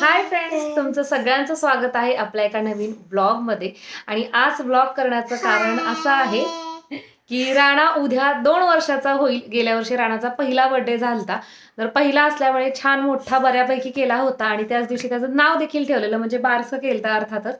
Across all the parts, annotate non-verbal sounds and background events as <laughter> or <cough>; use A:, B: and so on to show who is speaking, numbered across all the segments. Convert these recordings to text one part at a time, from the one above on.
A: Hi friends तुमचं सगळ्यांचं स्वागत आहे आपल्या एका नवीन ब्लॉगमध्ये आणि आज ब्लॉग करण्याचं कारण असं आहे की राणा उद्या दोन वर्षाचा होईल. गेल्या वर्षी राणाचा पहिला बर्थडे झाला तर पहिला असल्यामुळे छान मोठा बऱ्यापैकी केला होता आणि त्याच दिवशी त्याचं नाव देखील ठेवलेलं म्हणजे बारसं केलं अर्थातच.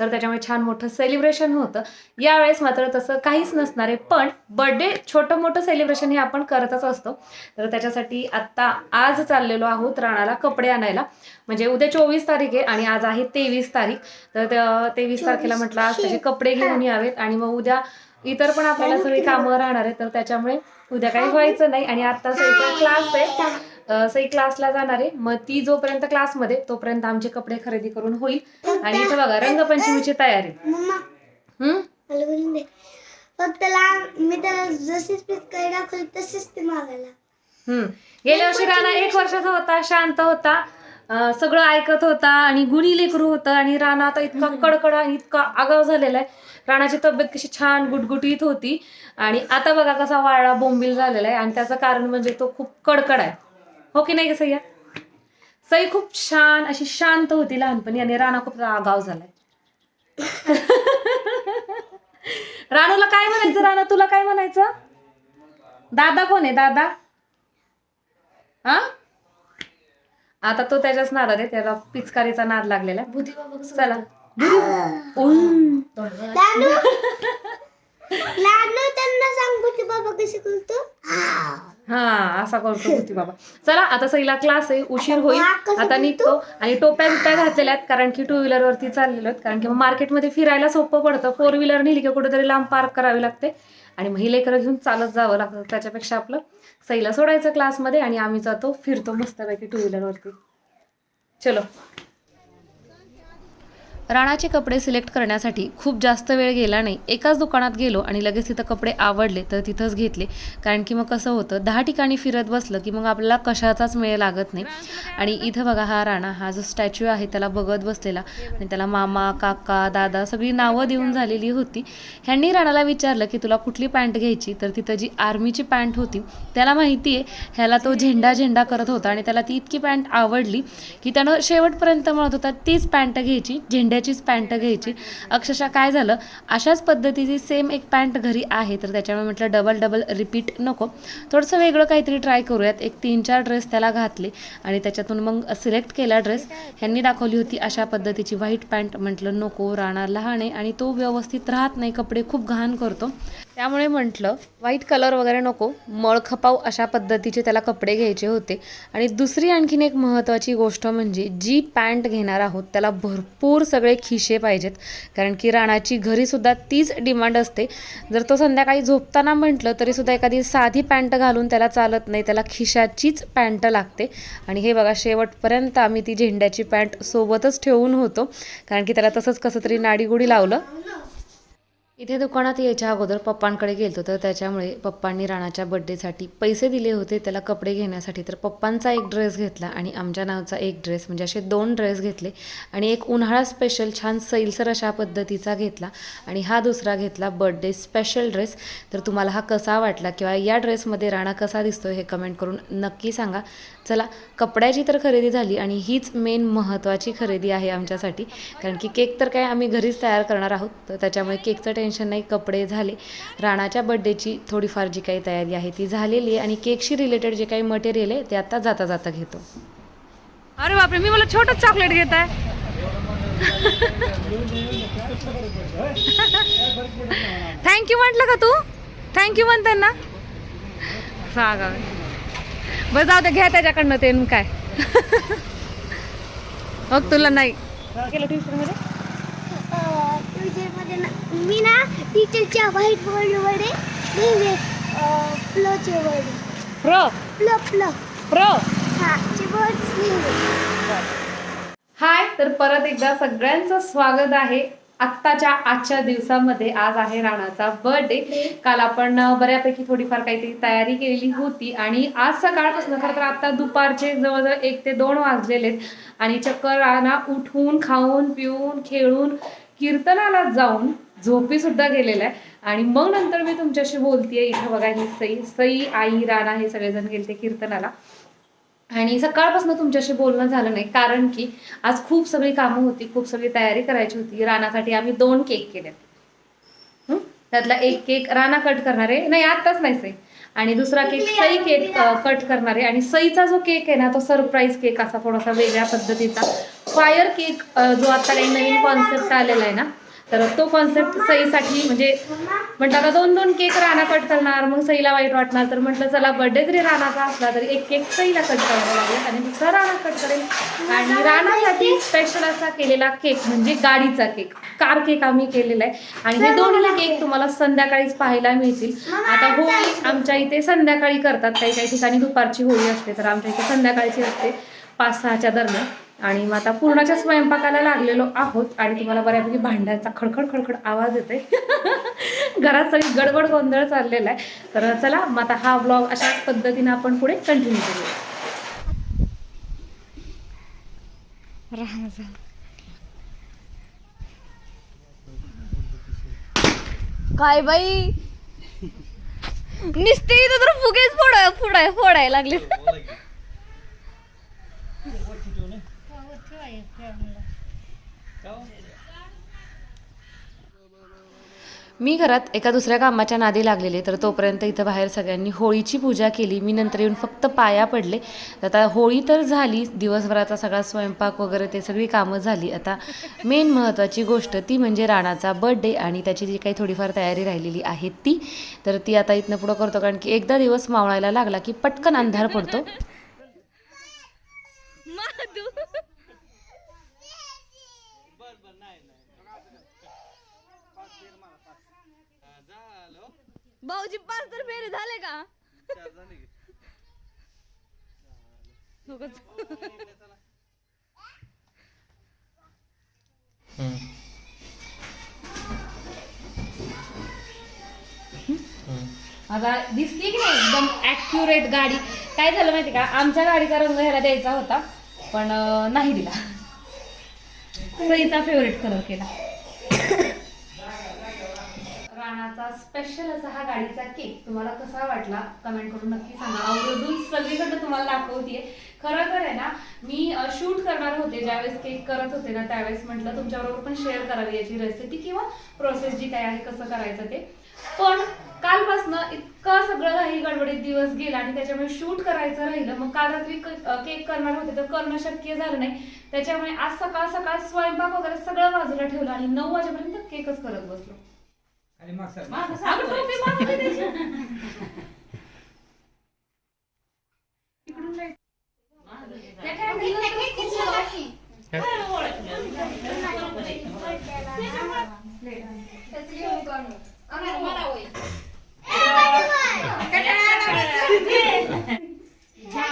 A: तर त्याच्यामुळे छान मोठं सेलिब्रेशन होतं. यावेळेस मात्र तसं काहीच नसणार आहे पण बर्थडे छोटं मोठं सेलिब्रेशन हे आपण करतच असतो. तर त्याच्यासाठी आत्ता आज चाललेलो आहोत राणाला कपडे आणायला. म्हणजे उद्या चोवीस तारीख आहे आणि आज आहे तेवीस तारीख. तर तेवीस तारखेला म्हटलं आज त्याचे कपडे घेऊन यावेत आणि मग उद्या इतर पण आपल्याला सगळी कामं राहणार आहे तर त्याच्यामुळे उद्या काही व्हायचं नाही आणि आता सईचा क्लास आहे. सई क्लासला जाणार आहे. मग ती जोपर्यंत क्लासमध्ये तोपर्यंत आमचे कपडे खरेदी करून होईल. आणि इथं बघा रंगपंचमीची तयारी. हम्म
B: फक्त लहान मी त्याला जशीच पिचकारी दाखवली तशीच ती मागायला.
A: हम्म गेल्या वर्षी राणा एक वर्षाचा होता शांत होता. अं, सगळं ऐकत होता आणि गुणी लेकरू होतं. आणि राणा आता इतका कडकड आणि इतका आगाव झालेला आहे. राणाची तब्येत कशी छान गुटगुटीत होती. आणि आता बघा कसा वाळा बोंबील झालेला आहे. आणि त्याचं कारण म्हणजे तो खूप कडकड आहे. हो की नाही का सह्या सई खूप छान अशी शांत होती लहानपणी आणि राणा खूप आगाव झालाय. <laughs> राणूला काय म्हणायचं राणा? तुला काय म्हणायचं? दादा कोण आहे? दादा? हा आता तो त्याच्याच नादात आहे त्याला पिचकारीचा नाद लागलेला आहे. चला.
B: त्यांना सांग बुटी बाबा कशी करतो.
A: हा असा करतो होती बाबा. <laughs> चला आता सईला क्लास आहे उशीर होईल. आता निघतो. आणि टोप्या बिप्या घातलेल्या आहेत कारण की टू व्हीलर वरती चाललेलो आहेत. कारण की मग मार्केटमध्ये फिरायला सोपं पडतं. फोर व्हीलर नेली की कुठेतरी लांब पार्क करावी लागते. आणि महिलेकर घेऊन चालत जावं लागतं. त्याच्यापेक्षा आपलं सईला सोडायचं क्लासमध्ये आणि आम्ही जातो फिरतो मस्तपैकी टू व्हीलरवरती चलो. राणाचे कपडे सिलेक्ट करण्यासाठी खूप जास्त वेळ गेला नाही. एकाच दुकानात गेलो आणि लगेच तिथं कपडे आवडले तर तिथंच घेतले. कारण की मग कसं होतं दहा ठिकाणी फिरत बसलं की मग आपल्याला कशाचाच मेळ लागत नाही. आणि इथं बघा हा राणा हा जो स्टॅच्यू आहे त्याला बघत बसलेला. आणि त्याला मामा काका दादा सगळी नावं देऊन झालेली होती. ह्यांनी राणाला विचारलं की तुला कुठली पॅन्ट घ्यायची? तर तिथं जी आर्मीची पॅन्ट होती त्याला माहिती आहे ह्याला तो झेंडा झेंडा करत होता आणि त्याला ती इतकी पॅन्ट आवडली की त्यानं शेवटपर्यंत म्हणत होता तीच पॅन्ट घ्यायची झेंड्याचीच पॅन्ट घ्यायची. अक्षरशः काय झालं अशाच पद्धतीची सेम एक पॅन्ट घरी आहे तर त्याच्यामुळे म्हटलं डबल डबल रिपीट नको. थोडंसं वेगळं काहीतरी ट्राय करूयात. एक तीन चार ड्रेस त्याला घातले आणि त्याच्यातून मग सिलेक्ट केला ड्रेस ह्यांनी दाखवली होती अशा पद्धतीची व्हाईट पॅन्ट म्हटलं नको राहणार लहान आहे आणि तो व्यवस्थित राहत नाही कपडे खूप घाण करतो. त्यामुळे म्हटलं व्हाईट कलर वगैरे नको मळखपाव अशा पद्धतीचे त्याला कपडे घ्यायचे होते. आणि दुसरी आणखीन एक महत्त्वाची गोष्ट म्हणजे जी पॅन्ट घेणार आहोत त्याला भरपूर सगळे खिशे पाहिजेत. कारण की राणाची घरीसुद्धा तीच डिमांड असते. जर तो संध्याकाळी झोपताना म्हटलं तरीसुद्धा एखादी साधी पॅन्ट घालून त्याला चालत नाही. त्याला खिशाचीच पॅन्ट लागते. आणि हे बघा शेवटपर्यंत आम्ही ती झेंड्याची पॅन्ट सोबतच ठेवून होतो. कारण की त्याला तसंच कसं तरी नाडीगुडी लावलं. इथे दुकानात यायच्या अगोदर पप्पांकडे गेलतो तर त्याच्यामुळे पप्पांनी राणाच्या बड्डेसाठी पैसे दिले होते. त्याला कपडे घेण्यासाठी तर पप्पांचा एक ड्रेस घेतला आणि आमच्या नावचा एक ड्रेस म्हणजे असे दोन ड्रेस घेतले. आणि एक उन्हाळा स्पेशल छान सैलसर अशा पद्धतीचा घेतला. आणि हा दुसरा घेतला बड्डे स्पेशल ड्रेस तर तुम्हाला हा कसा वाटला किंवा या ड्रेसमध्ये राणा कसा दिसतो हे कमेंट करून नक्की सांगा. चला कपड्याची तर खरेदी झाली आणि हीच मेन महत्त्वाची खरेदी आहे आमच्यासाठी. कारण की केक तर काय आम्ही घरीच तयार करणार आहोत तर त्याच्यामुळे केकचं टेन्शन नाही कपडे झाले. राणाच्या बड्डेची थोडीफार जी काही तयारी आहे ती झालेली आहे आणि केकशी रिलेटेड जे काही मटेरियल आहे ते आता जाता जाता घेतो. अरे बापरे मी मला छोटंच चॉकलेट घेत आहे. थँक्यू म्हटलं का तू? थँक्यू म्हण त्यांना. सांगा बरं जाऊ दे घ्या त्याच्याकडनं ते न काय. मग तुला नाही. केलं ट्युशनमध्ये
B: मी ना टीचरच्या व्हाईट बोर्डवर वर्ड
A: प्रो. प्रो.
B: हा
A: हाय तर परत एकदा सगळ्यांचं स्वागत आहे. आत्ताच्या आजच्या दिवसामध्ये आज आहे राणाचा बर्थडे काल आपण बऱ्यापैकी थोडीफार काहीतरी तयारी केलेली होती. आणि आज सकाळपासून खरं तर आता दुपारचे जवळजवळ एक ते दोन वाजलेले आणि चक्कर राणा उठून खाऊन पिऊन खेळून कीर्तनाला जाऊन झोपी सुद्धा गेलेला आहे. आणि मग नंतर मी तुमच्याशी बोलतेय. इथं बघा ही सई सई आई राणा हे सगळेजण गेलते कीर्तनाला. आणि सकाळपासून तुमच्याशी बोलणं झालं नाही. कारण की आज खूप सगळी कामं होती खूप सगळी तयारी करायची होती. रानासाठी आम्ही दोन केक केले त्यातला एक केक राणा कट करणार. आहे नाही आत्ताच नाही सई. आणि दुसरा केक सई केक कट करणारे. आणि सईचा जो केक आहे ना तो सरप्राईज केक असा थोडासा वेगळ्या पद्धतीचा. फायर केक जो आता काही नवीन कॉन्सेप्ट आलेला आहे ना तर तो कॉन्सेप्ट सईसाठी म्हणजे म्हटलं आता दोन दोन केक राणा कट करणार मग सईला वाईट वाटणार तर म्हटलं चला बर्थडे जरी राणाचा असला तरी एक केक सईला कट करावा लागेल आणि दुसरा राणा कट करेल. आणि राणासाठी स्पेशल असा केलेला केक म्हणजे गाडीचा केक कार केक आम्ही केलेला आहे. आणि हे दोन्ही केक तुम्हाला संध्याकाळीच पाहायला मिळतील. आता होळी आमच्या इथे संध्याकाळी करतात. काही काही ठिकाणी दुपारची होळी असते तर आमच्या इथे संध्याकाळची असते पाच सहाच्या दरम्यान. आणि मग आता पूर्णाच्या स्वयंपाकाला लागलेलो आहोत आणि तुम्हाला बऱ्यापैकी भांड्यांचा खडखड खडखड आवाज येतोय. <laughs> घरात सगळी गडबड गोंधळ चाललेला आहे. तर चला मग आता हा ब्लॉग अशाच पद्धतीने आपण पुढे कंटिन्यू करूया.
C: काय बाई? <laughs> नुसते इथं तर फुगेच फोडाय फोडाय फोडायला लागले
A: मी घरात एका दुसऱ्या कामाच्या नादी लागलेले तर तोपर्यंत इथं बाहेर सगळ्यांनी होळीची पूजा केली. मी नंतर येऊन फक्त पाया पडले. तर आता होळी तर झाली दिवसभराचा सगळा स्वयंपाक वगैरे ते सगळी कामं झाली. आता मेन महत्त्वाची गोष्ट ती म्हणजे राणाचा बर्थडे आणि त्याची जी काही थोडीफार तयारी राहिलेली आहे ती. तर ती आता इथनं पुढं करतो कारण की एकदा दिवस मावळायला लागला की पटकन अंधार पडतो.
C: भाऊजी पाच तर फेरे झाले का? उगाच.
A: आता दिसते की नाही एकदम ॲक्युरेट गाडी? काय झालं माहिती का? आमच्या गाडीचा रंग ह्याला द्यायचा होता पण अं, नाही दिला. सईचा फेवरेट कलर केला. राणाचा स्पेशल असा हा गाडीचा केक. तुम्हाला कसा वाटला? कमेंट करून नक्की सांगा. आवर्जून सगळीकडे तुम्हाला दाखवतीये. खरं तर आहे ना मी शूट करणार होते ज्यावेळेस केक करत होते ना त्यावेळेस म्हटलं तुमच्याबरोबर पण शेअर करावी याची रेसिपी किंवा प्रोसेस जी काय आहे कसं करायचं ते. पण कालपासनं इतकं सगळं काही गडबडीत दिवस गेला आणि त्याच्यामुळे शूट करायचं राहिलं. मग काल रात्री केक करणार होते तर करणं शक्य झालं नाही. त्याच्यामुळे आज सकाळ सकाळ स्वयंपाक वगैरे सगळं बाजूला ठेवलं आणि नऊ वाजेपर्यंत केकच करत बसलो.
D: आणि मग सर
A: अगं टोपी मागे दे त्याची. इकडून लाइट. त्या काय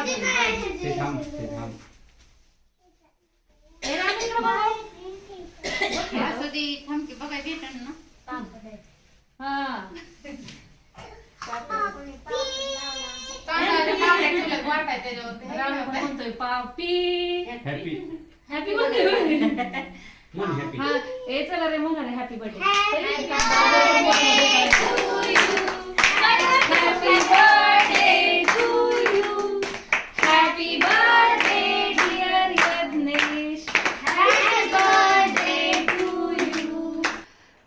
A: दिलं
D: ते थांब ते थांब
A: हे राणी इकडं बघा. हा. राणी पण म्हणतोय पापी.
D: हॅपी
A: हॅपी बर्थडे
D: मन हॅपी
A: हा ए चला रे म्हणा रे happy birthday happy birthday to you happy birthday dear Yagnesh happy birthday to you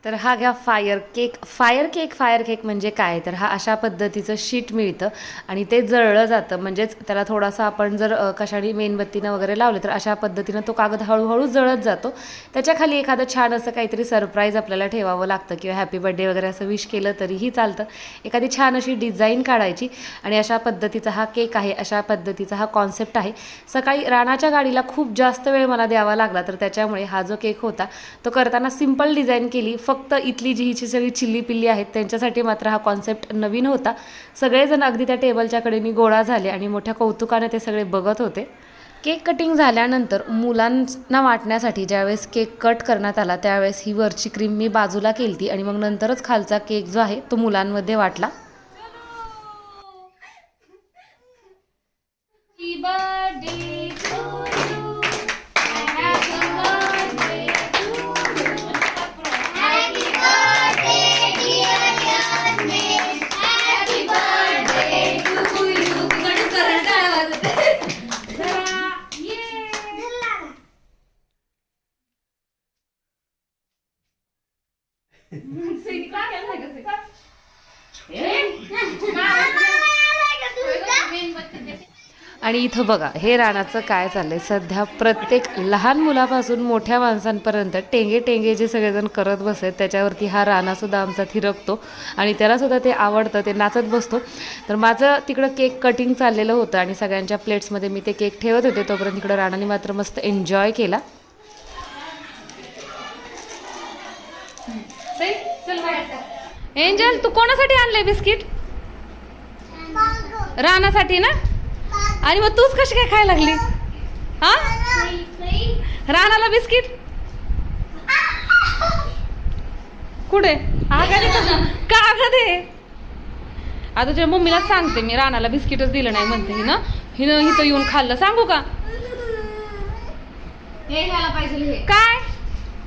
A: तर हा घ्या fire cake fire cake fire cake म्हणजे काय? तर हा अशा पद्धतीचं शीट मिळतं आणि ते जळलं जातं. म्हणजेच त्याला थोडासा आपण जर कशाने मेणबत्तीनं वगैरे लावले तर अशा पद्धतीनं तो कागद हळूहळू जळत जातो. त्याच्याखाली एखादं छान असं काहीतरी सरप्राईज आपल्याला ठेवावं लागतं किंवा हॅपी बड्डे वगैरे असं विश केलं तरीही चालतं. एखादी छान अशी डिझाईन काढायची आणि अशा पद्धतीचा हा केक आहे अशा पद्धतीचा हा कॉन्सेप्ट आहे. सकाळी राणाच्या गाडीला खूप जास्त वेळ मला द्यावा लागला तर त्याच्यामुळे हा जो केक होता तो करताना सिंपल डिझाईन केली. फक्त इथली जी हिची सगळी चिल्ली पिल्ली आहेत त्यांच्यासाठी मात्र हा कॉन्सेप्ट नवीन होता. सगळेजण अगदी त्या टेबलच्या कडेनी गोळा झाले आणि मोठ्या कौतुकाने ते सगळे बघत होते. केक कटिंग झाल्यानंतर मुलांना वाटण्यासाठी ज्यावेळेस केक कट करण्यात आला त्यावेळेस ही वरची क्रीम मी बाजूला केलती आणि मग नंतरच खालचा केक जो आहे तो मुलांमध्ये वाटला.
B: बर्थडे
A: आणि इथं बघा हे रानाचं काय चाललंय? सध्या प्रत्येक लहान मुलापासून मोठ्या माणसांपर्यंत टेंगे टेंगे जे सगळेजण करत बसत त्याच्यावरती हा रानासुद्धा आमचा थिरकतो आणि त्यालासुद्धा ते आवडतं ते नाचत बसतो. तर माझं तिकडं केक कटिंग चाललेलं होतं आणि सगळ्यांच्या प्लेट्समध्ये मी ते केक ठेवत होते तोपर्यंत तिकडं राणाने मात्र मस्त एन्जॉय केला. एंजल तू कोणासाठी आणलंय बिस्किट? रानासाठी ना? आणि मग तूच कशी काय खायला लागली? हा? रानाला बिस्किट? कुठे? आगाने कागद आहे आता तुझ्या मम्मीला सांगते मी रानाला बिस्किटच दिलं नाही म्हणते हिनं. हिनं इथं येऊन खाल्लं. सांगू का?
C: हे घ्यायला पाहिजे हे.
A: काय?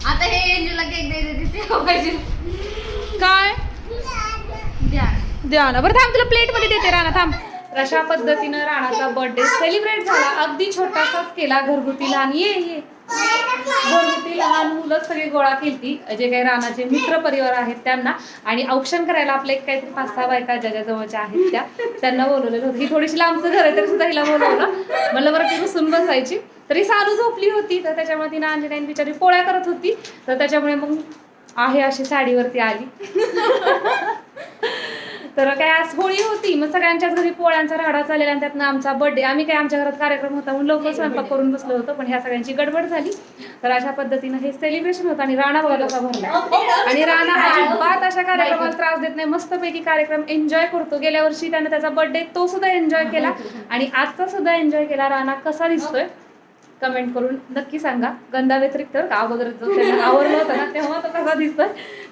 C: आता हे एंजलला केक द्यायचे ते पाहिजे.
A: काय?
C: द्या
A: ना. बरं थांब तुला प्लेटमध्ये देते राणा थांब. अशा पद्धतीनं राणाचा बर्थडे सेलिब्रेट झाला. अगदी छोटासाच केला घरगुती लहान. ये ये. घरगुती लहान मुलं सगळी गोळा केली जे काही राणाचे मित्र परिवार आहेत त्यांना. आणि औक्षण करायला आपले एक काहीतरी पाच सहा बायका ज्या जवळच्या आहेत त्या त्यांना बोलवलेलं होतं. ही थोडीशी लांबचं घर आहे तरी सुद्धा हिला बोलवलं. म्हणलं बरं ती रुसून बसायची. तरी सालू झोपली होती. तर त्याच्यामुळे तिनं अंजनाईन बिचारी पोळ्या करत होती. तर त्याच्यामुळे मग आहे अशी साडीवरती आली. <laughs> तर काय आज होळी होती मग सगळ्यांच्याच घरी पोळ्यांचा राडा चाललेला आणि त्यातनं आमचा बर्थडे आम्ही काय आमच्या घरात कार्यक्रम होता म्हणून लवकर स्वयंपाक करून बसलो होतो पण ह्या सगळ्यांची गडबड झाली. तर अशा पद्धतीनं हे सेलिब्रेशन होतं आणि राणा बघा कसा भरला. आणि राणा अजिबात अशा कार्यक्रमाला त्रास देत नाही मस्तपैकी कार्यक्रम एन्जॉय करतो. गेल्या वर्षी त्याने त्याचा बर्थडे तो सुद्धा एन्जॉय केला. आणि आजचा सुद्धा एन्जॉय केला. राणा कसा दिसतोय? कमेंट करून नक्की सांगा. गंधा व्यतिरिक्त अगोदर जो आवडलं होतं ना तेव्हा तो कसा दिसतोय?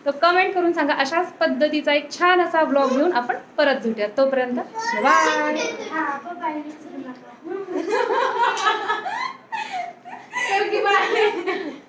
A: तर कमेंट करून सांगा अशाच पद्धतीचा एक छान असा ब्लॉग घेऊन आपण परत भेटूया तोपर्यंत
B: बाय <laughs> <laughs>